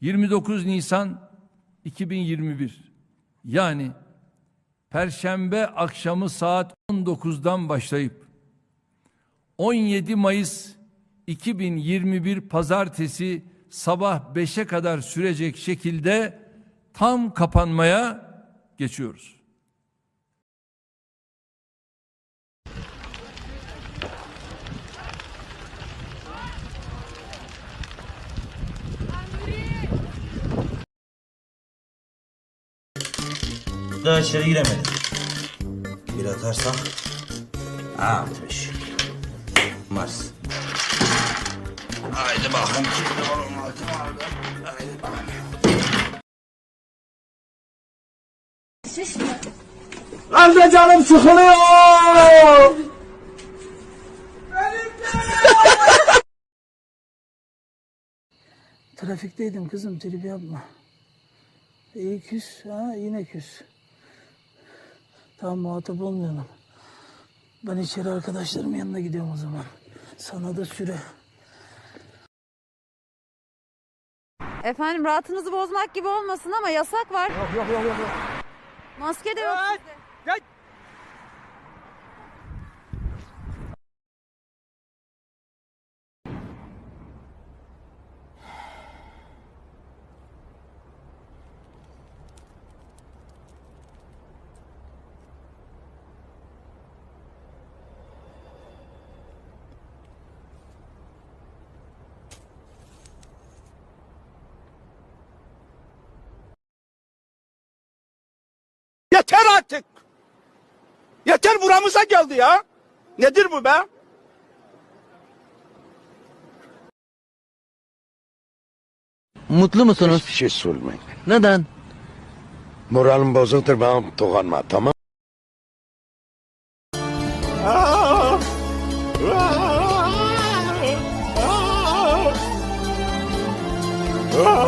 29 Nisan 2021 yani Perşembe akşamı saat 19'dan başlayıp 17 Mayıs 2021 Pazartesi sabah 5'e kadar sürecek şekilde tam kapanmaya geçiyoruz. Daha içeri giremedim. Bir atarsak... Altmış. Mars. Haydi bakalım. Kimde var onun altı vardı. Haydi bakalım. Lan da canım sıkılıyor. Trafikteydim kızım trip yapma. İyi küs ha yine küs. Tamam muhatap olmayalım. Ben içeri arkadaşlarımın yanına gidiyorum o zaman. Sana da süre. Efendim rahatınızı bozmak gibi olmasın ama yasak var. Yok yok yok yok. Maske de yok sizde. Yeter artık. Yeter buramıza geldi ya. Nedir bu be? Mutlu musunuz? Hiçbir şey sormayın. Neden? Moralim bozuktur bana dokunma tamam Hadi,